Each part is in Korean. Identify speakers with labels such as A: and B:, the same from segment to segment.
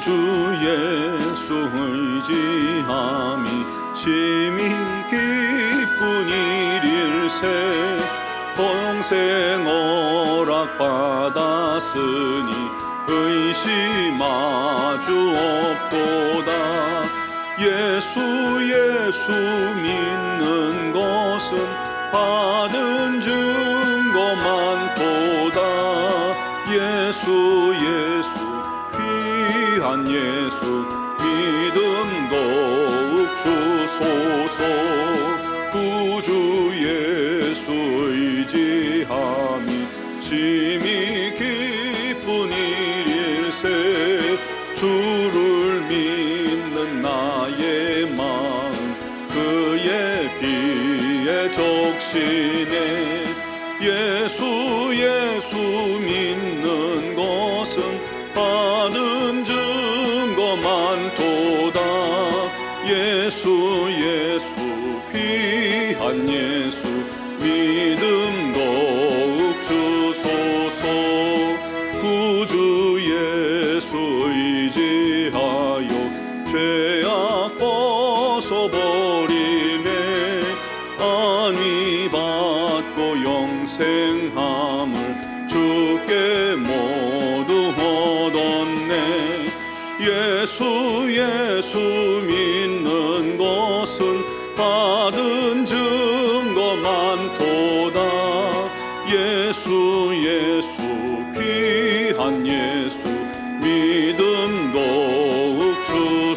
A: 주 예수 의지함이 심히 기쁜 일일세. 동생 허락 받았으니 의심하주 없도다. 예수 예수 믿는 것은 받은 적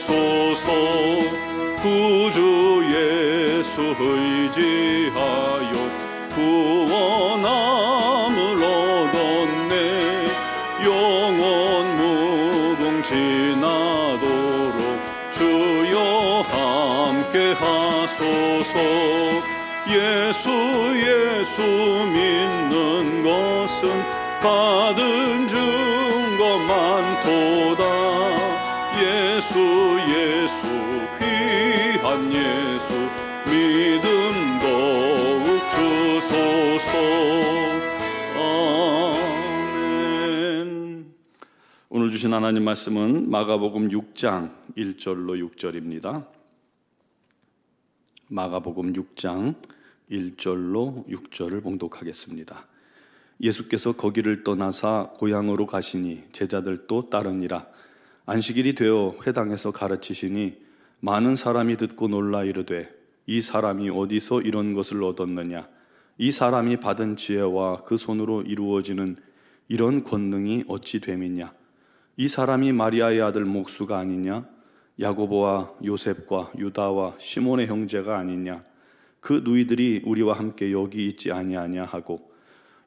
A: 주소서 주신 하나님 말씀은 마가복음 6장 1절로 6절입니다. 마가복음 6장 1절로 6절을 봉독하겠습니다. 예수께서 거기를 떠나사 고향으로 가시니 제자들도 따르니라. 안식일이 되어 회당에서 가르치시니 많은 사람이 듣고 놀라 이르되 이 사람이 어디서 이런 것을 얻었느냐? 이 사람이 받은 지혜와 그 손으로 이루어지는 이런 권능이 어찌 됨이냐 이 사람이 마리아의 아들 목수가 아니냐? 야고보와 요셉과 유다와 시몬의 형제가 아니냐? 그 누이들이 우리와 함께 여기 있지 아니하냐? 하고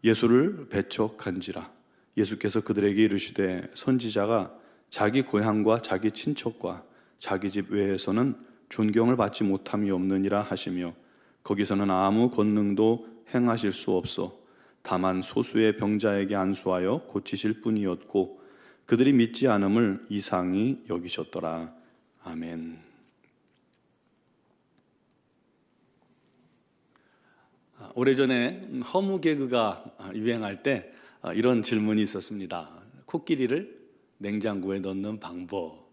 A: 예수를 배척한지라. 예수께서 그들에게 이르시되 선지자가 자기 고향과 자기 친척과 자기 집 외에서는 존경을 받지 못함이 없느니라 하시며 거기서는 아무 권능도 행하실 수 없어 다만 소수의 병자에게 안수하여 고치실 뿐이었고 그들이 믿지 않음을 이상히 여기셨더라 아멘. 아, 오래전에 허무 개그가 유행할 때 아, 이런 질문이 있었습니다. 코끼리를 냉장고에 넣는 방법.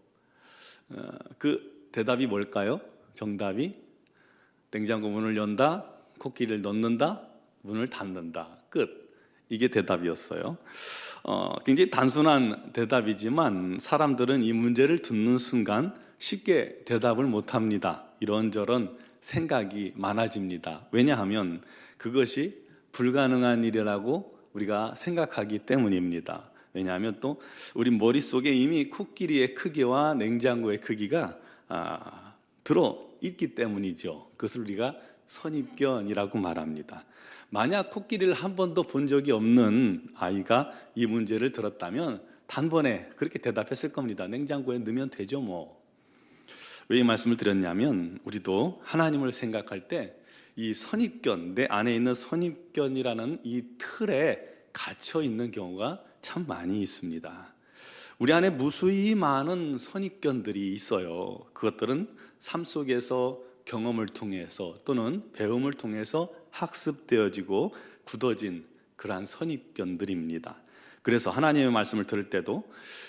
A: 어, 그 대답이 뭘까요? 정답이 냉장고 문을 연다, 코끼리를 넣는다, 문을 닫는다. 끝. 이게 대답이었어요. 어, 굉장히 단순한 대답이지만 사람들은 이 문제를 듣는 순간 쉽게 대답을 못 합니다. 이런저런 생각이 많아집니다. 왜냐하면 그것이 불가능한 일이라고 우리가 생각하기 때문입니다. 왜냐하면 또 우리 머릿속에 이미 코끼리의 크기와 냉장고의 크기가 아, 들어 있기 때문이죠. 그것을 우리가 선입견이라고 말합니다. 만약 코끼리를 한 번도 본 적이 없는 아이가 이 문제를 들었다면 단번에 그렇게 대답했을 겁니다. 냉장고에 넣으면 되죠, 뭐. 왜 이 말씀을 드렸냐면 우리도 하나님을 생각할 때 이 선입견, 내 안에 있는 선입견이라는 이 틀에 갇혀 있는 경우가 참 많이 있습니다. 우리 안에 무수히 많은 선입견들이 있어요. 그것들은 삶 속에서 경험을 통해서 또는 배움을 통해서 학습되어지고 굳어진 그러한 선입견들입니다. 그래서 하나님의 말씀을 들을 때도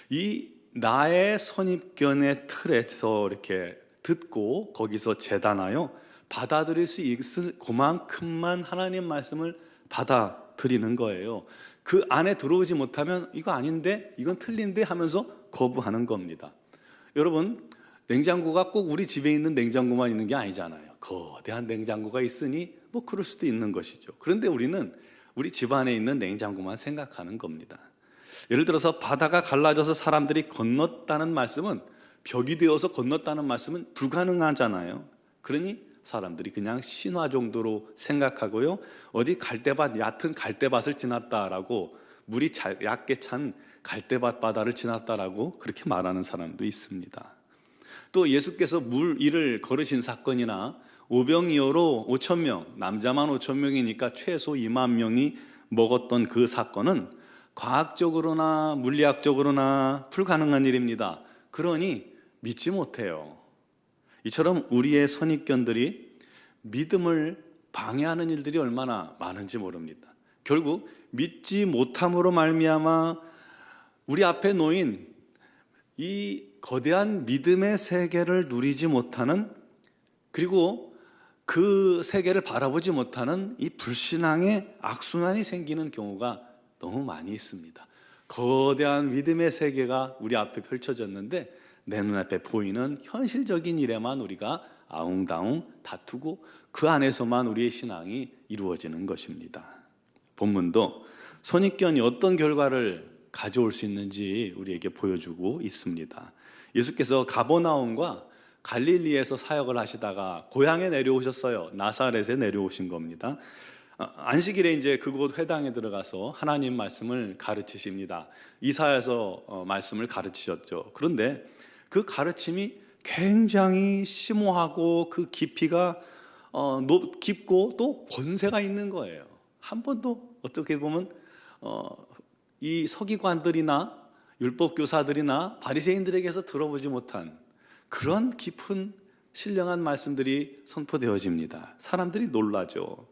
A: 이 나의 선입견의 틀에서 이렇게 듣고 거기서 재단하여 받아들일 수 있을 그만큼만 하나님 말씀을 받아들이는 거예요. 그 안에 들어오지 못하면 이거 아닌데 이건 틀린데 하면서 거부하는 겁니다. 여러분 냉장고가 꼭 우리 집에 있는 냉장고만 있는 게 아니잖아요. 거대한 냉장고가 있으니 뭐 그럴 수도 있는 것이죠. 그런데 우리는 우리 집 안에 있는 냉장고만 생각하는 겁니다. 예를 들어서 바다가 갈라져서 사람들이 건넜다는 말씀은 벽이 되어서 건넜다는 말씀은 불가능하잖아요. 그러니 사람들이 그냥 신화 정도로 생각하고요. 어디 갈대밭 얕은 갈대밭을 지났다라고 물이 얕게 찬 갈대밭 바다를 지났다라고 그렇게 말하는 사람도 있습니다. 또 예수께서 물 위를 걸으신 사건이나 오병이어로 5천 명, 남자만 5천 명이니까 최소 2만 명이 먹었던 그 사건은 과학적으로나 물리학적으로나 불가능한 일입니다. 그러니 믿지 못해요. 이처럼 우리의 선입견들이 믿음을 방해하는 일들이 얼마나 많은지 모릅니다. 결국 믿지 못함으로 말미암아 우리 앞에 놓인 이 거대한 믿음의 세계를 누리지 못하는 그리고 그 세계를 바라보지 못하는 이 불신앙의 악순환이 생기는 경우가 너무 많이 있습니다. 거대한 믿음의 세계가 우리 앞에 펼쳐졌는데 내 눈앞에 보이는 현실적인 일에만 우리가 아웅다웅 다투고 그 안에서만 우리의 신앙이 이루어지는 것입니다. 본문도 선입견이 어떤 결과를 가져올 수 있는지 우리에게 보여주고 있습니다. 예수께서 가버나움과 갈릴리에서 사역을 하시다가 고향에 내려오셨어요. 나사렛에 내려오신 겁니다. 아, 안식일에 이제 그곳 회당에 들어가서 하나님 말씀을 가르치십니다. 이사에서 어, 말씀을 가르치셨죠. 그런데 그 가르침이 굉장히 심오하고 그 깊이가 어, 높, 깊고 또 권세가 있는 거예요. 한 번도 어떻게 보면 어, 이 서기관들이나 율법 교사들이나 바리새인들에게서 들어보지 못한 그런 깊은 신령한 말씀들이 선포되어집니다. 사람들이 놀라죠.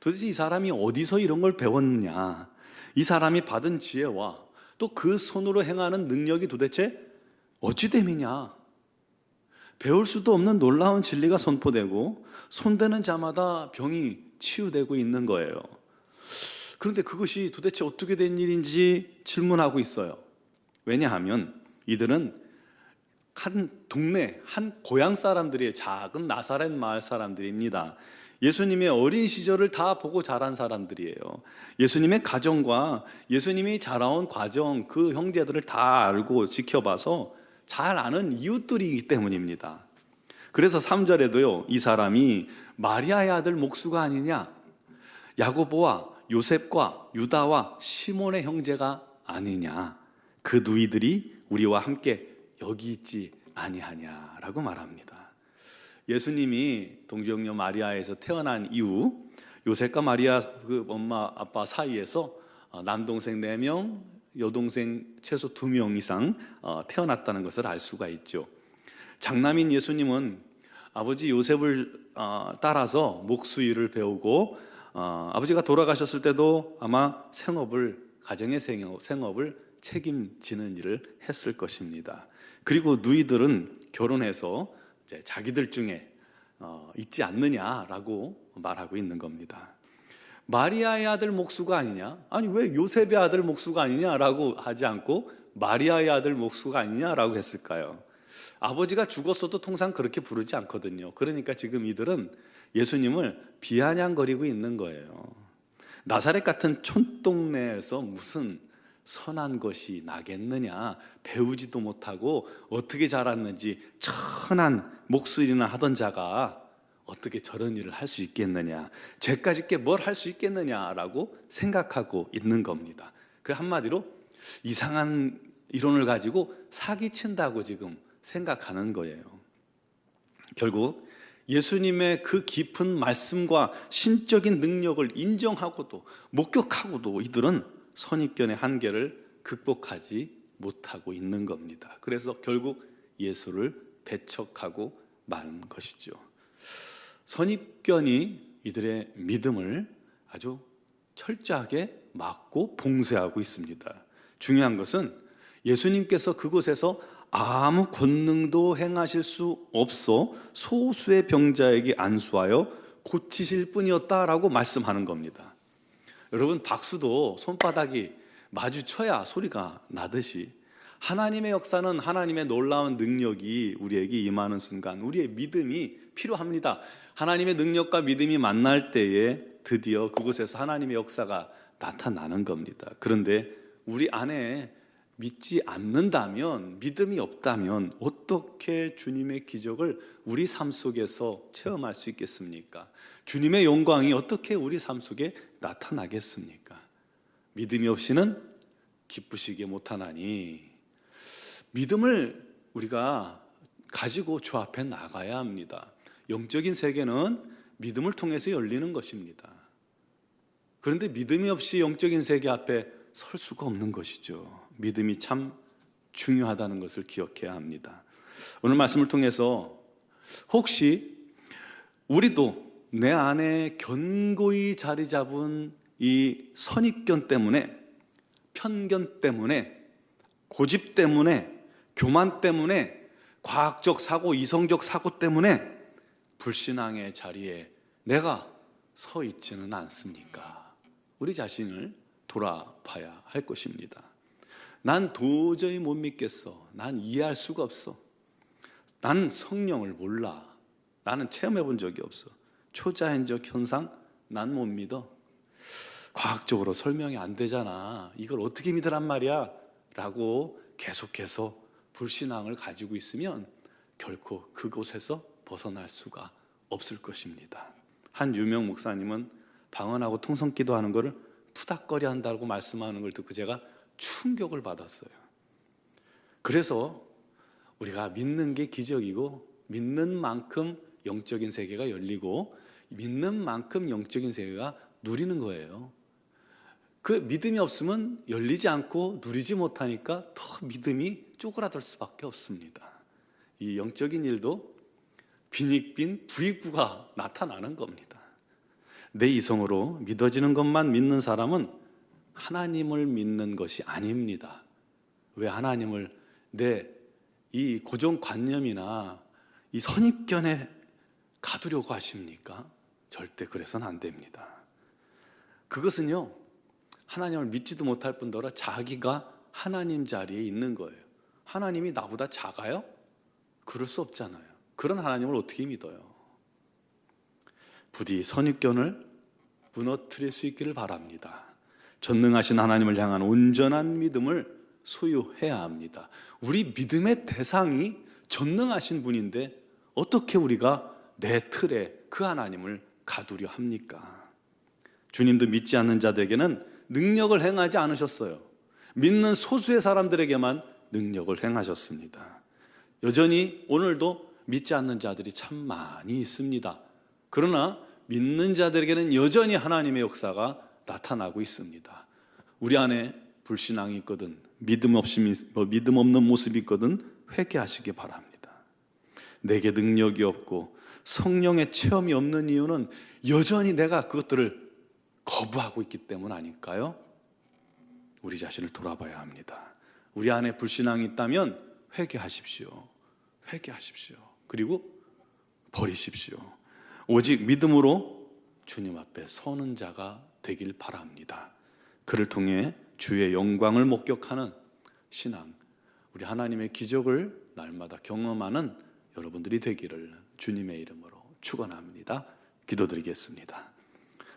A: 도대체 이 사람이 어디서 이런 걸 배웠느냐? 이 사람이 받은 지혜와 또 그 손으로 행하는 능력이 도대체 어찌 됨이냐? 배울 수도 없는 놀라운 진리가 선포되고 손대는 자마다 병이 치유되고 있는 거예요. 그런데 그것이 도대체 어떻게 된 일인지 질문하고 있어요. 왜냐하면 이들은 한 동네, 한 고향 사람들이 작은 나사렛 마을 사람들입니다. 예수님의 어린 시절을 다 보고 자란 사람들이에요. 예수님의 가정과 예수님이 자라온 과정, 그 형제들을 다 알고 지켜봐서 잘 아는 이웃들이기 때문입니다. 그래서 3절에도요, 이 사람이 마리아의 아들 목수가 아니냐, 야고보와 요셉과 유다와 시몬의 형제가 아니냐, 그 누이들이 우리와 함께 여기 있지 아니하냐라고 말합니다. 예수님이 동정녀 마리아에서 태어난 이후 요셉과 마리아 그 엄마 아빠 사이에서 어, 남동생 4명, 여동생 최소 두명 이상 어, 태어났다는 것을 알 수가 있죠. 장남인 예수님은 아버지 요셉을 어, 따라서 목수일을 배우고 어, 아버지가 돌아가셨을 때도 아마 생업을 가정의 생업을 책임지는 일을 했을 것입니다. 그리고 누이들은 결혼해서 자기들 중에 있지 않느냐라고 말하고 있는 겁니다. 마리아의 아들 목수가 아니냐? 아니 왜 요셉의 아들 목수가 아니냐라고 하지 않고 마리아의 아들 목수가 아니냐라고 했을까요? 아버지가 죽었어도 통상 그렇게 부르지 않거든요. 그러니까 지금 이들은 예수님을 비아냥거리고 있는 거예요. 나사렛 같은 촌동네에서 무슨 선한 것이 나겠느냐? 배우지도 못하고 어떻게 자랐는지 천한 목소리나 하던 자가 어떻게 저런 일을 할 수 있겠느냐? 죄까지 게 뭘 할 수 있겠느냐라고 생각하고 있는 겁니다. 그 한마디로 이상한 이론을 가지고 사기친다고 지금 생각하는 거예요. 결국 예수님의 그 깊은 말씀과 신적인 능력을 인정하고도 목격하고도 이들은 선입견의 한계를 극복하지 못하고 있는 겁니다. 그래서 결국 예수를 배척하고 마는 것이죠. 선입견이 이들의 믿음을 아주 철저하게 막고 봉쇄하고 있습니다. 중요한 것은 예수님께서 그곳에서 아무 권능도 행하실 수 없어 소수의 병자에게 안수하여 고치실 뿐이었다라고 말씀하는 겁니다. 여러분 박수도 손바닥이 마주쳐야 소리가 나듯이 하나님의 역사는 하나님의 놀라운 능력이 우리에게 임하는 순간 우리의 믿음이 필요합니다. 하나님의 능력과 믿음이 만날 때에 드디어 그곳에서 하나님의 역사가 나타나는 겁니다. 그런데 우리 안에 믿지 않는다면 믿음이 없다면 어떻게 주님의 기적을 우리 삶 속에서 체험할 수 있겠습니까? 주님의 영광이 어떻게 우리 삶 속에 나타나겠습니까? 믿음이 없이는 기쁘시게 못하나니 믿음을 우리가 가지고 주 앞에 나가야 합니다. 영적인 세계는 믿음을 통해서 열리는 것입니다. 그런데 믿음이 없이 영적인 세계 앞에 설 수가 없는 것이죠. 믿음이 참 중요하다는 것을 기억해야 합니다. 오늘 말씀을 통해서 혹시 우리도 내 안에 견고히 자리 잡은 이 선입견 때문에 편견 때문에 고집 때문에 교만 때문에 과학적 사고, 이성적 사고 때문에 불신앙의 자리에 내가 서 있지는 않습니까? 우리 자신을 돌아봐야 할 것입니다. 난 도저히 못 믿겠어. 난 이해할 수가 없어. 난 성령을 몰라. 나는 체험해 본 적이 없어. 초자연적 현상 난 못 믿어. 과학적으로 설명이 안 되잖아. 이걸 어떻게 믿으란 말이야? 라고 계속해서 불신앙을 가지고 있으면 결코 그곳에서 벗어날 수가 없을 것입니다. 한 유명 목사님은 방언하고 통성 기도 하는 것을 푸닥거리 한다고 말씀하는 걸 듣고 제가 충격을 받았어요. 그래서 우리가 믿는 게 기적이고 믿는 만큼 영적인 세계가 열리고 믿는 만큼 영적인 세계가 누리는 거예요. 그 믿음이 없으면 열리지 않고 누리지 못하니까 더 믿음이 쪼그라들 수밖에 없습니다. 이 영적인 일도 빈익빈 부익부가 나타나는 겁니다. 내 이성으로 믿어지는 것만 믿는 사람은 하나님을 믿는 것이 아닙니다. 왜 하나님을 내 이 고정관념이나 이 선입견에 가두려고 하십니까? 절대 그래서는 안 됩니다. 그것은요, 하나님을 믿지도 못할 뿐더러 자기가 하나님 자리에 있는 거예요. 하나님이 나보다 작아요? 그럴 수 없잖아요. 그런 하나님을 어떻게 믿어요? 부디 선입견을 무너뜨릴 수 있기를 바랍니다. 전능하신 하나님을 향한 온전한 믿음을 소유해야 합니다. 우리 믿음의 대상이 전능하신 분인데 어떻게 우리가 내 틀에 그 하나님을 가두려 합니까? 주님도 믿지 않는 자들에게는 능력을 행하지 않으셨어요. 믿는 소수의 사람들에게만 능력을 행하셨습니다. 여전히 오늘도 믿지 않는 자들이 참 많이 있습니다. 그러나 믿는 자들에게는 여전히 하나님의 역사가 나타나고 있습니다. 우리 안에 불신앙이 있거든, 믿음 없이 뭐 믿음 없는 모습이 있거든 회개하시기 바랍니다. 내게 능력이 없고 성령의 체험이 없는 이유는 여전히 내가 그것들을 거부하고 있기 때문 아닐까요? 우리 자신을 돌아봐야 합니다. 우리 안에 불신앙이 있다면 회개하십시오. 회개하십시오. 그리고 버리십시오. 오직 믿음으로 주님 앞에 서는 자가 되길 바랍니다. 그를 통해 주의 영광을 목격하는 신앙, 우리 하나님의 기적을 날마다 경험하는 여러분들이 되기를 주님의 이름으로 축원합니다. 기도드리겠습니다.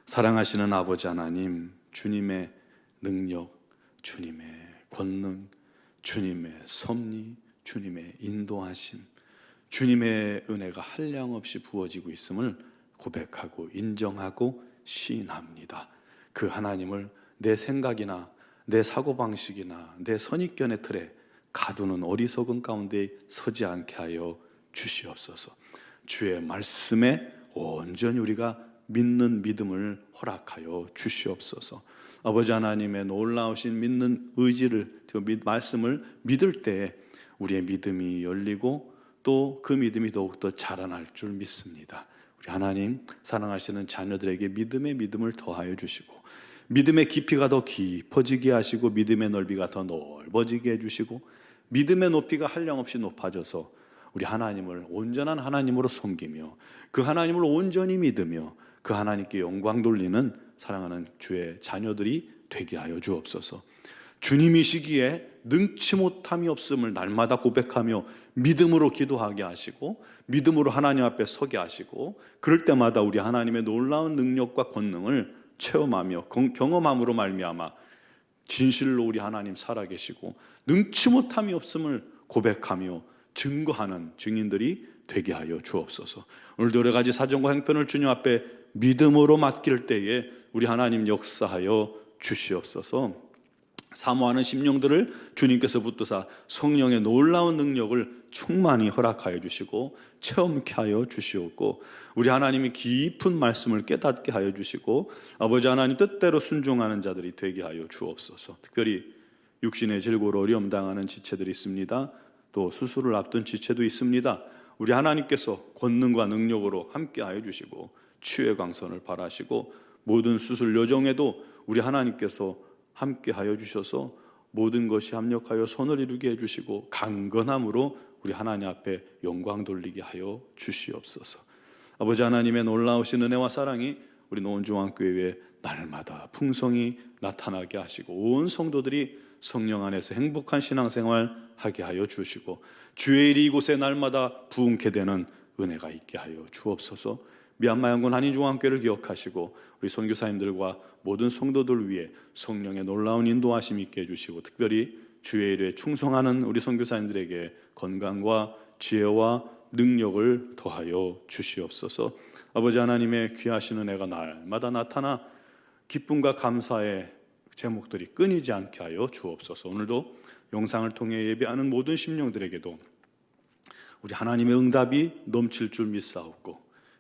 A: 사랑하시는 아버지 하나님, 주님의 능력, 주님의 권능, 주님의 섭리, 주님의 인도하심, 주님의 은혜가 한량없이 부어지고 있음을 고백하고 인정하고 시인합니다. 그 하나님을 내 생각이나 내 사고방식이나 내 선입견의 틀에 가두는 어리석은 가운데 서지 않게 하여 주시옵소서. 주의 말씀에 온전히 우리가 믿는 믿음을 허락하여 주시옵소서. 아버지 하나님의 놀라우신 믿는 의지를, 그 말씀을 믿을 때 우리의 믿음이 열리고 또 그 믿음이 더욱더 자라날 줄 믿습니다. 우리 하나님 사랑하시는 자녀들에게 믿음의 믿음을 더하여 주시고 믿음의 깊이가 더 깊어지게 하시고 믿음의 넓이가 더 넓어지게 해주시고 믿음의 높이가 한량없이 높아져서 우리 하나님을 온전한 하나님으로 섬기며 그 하나님을 온전히 믿으며 그 하나님께 영광 돌리는 사랑하는 주의 자녀들이 되게 하여 주옵소서. 주님이시기에 능치 못함이 없음을 날마다 고백하며 믿음으로 기도하게 하시고 믿음으로 하나님 앞에 서게 하시고 그럴 때마다 우리 하나님의 놀라운 능력과 권능을 체험하며 경험함으로 말미암아 진실로 우리 하나님 살아계시고 능치 못함이 없음을 고백하며 증거하는 증인들이 되게 하여 주옵소서. 오늘도 여러 가지 사정과 행편을 주님 앞에 믿음으로 맡길 때에 우리 하나님 역사하여 주시옵소서. 사모하는 심령들을 주님께서 붙드사 성령의 놀라운 능력을 충만히 허락하여 주시고 체험케 하여 주시옵고 우리 하나님이 깊은 말씀을 깨닫게 하여 주시고 아버지 하나님 뜻대로 순종하는 자들이 되게 하여 주옵소서. 특별히 육신의 질고로 어려움 당하는 지체들이 있습니다. 또 수술을 앞둔 지체도 있습니다. 우리 하나님께서 권능과 능력으로 함께 하여 주시고 치유의 광선을 바라시고 모든 수술 여정에도 우리 하나님께서 함께 하여 주셔서 모든 것이 합력하여 손을 이루게 해 주시고 강건함으로 우리 하나님 앞에 영광 돌리게 하여 주시옵소서. 아버지 하나님의 놀라우신 은혜와 사랑이 우리 노원중앙교회에 날마다 풍성히 나타나게 하시고 온 성도들이 성령 안에서 행복한 신앙생활 하게 하여 주시고 주의 일이 이곳에 날마다 부흥케 되는 은혜가 있게 하여 주옵소서. 미얀마 양군 한인중앙교회를 기억하시고 우리 선교사님들과 모든 성도들 위해 성령의 놀라운 인도하심 있게 해주시고 특별히 주의 일에 충성하는 우리 선교사님들에게 건강과 지혜와 능력을 더하여 주시옵소서. 아버지 하나님의 귀하신 은혜가 날마다 나타나 기쁨과 감사의 제목들이 끊이지 않게 하여 주옵소서. 오늘도 영상을 통해 예배하는 모든 심령들에게도 우리 하나님의 응답이 넘칠 줄 믿사옵고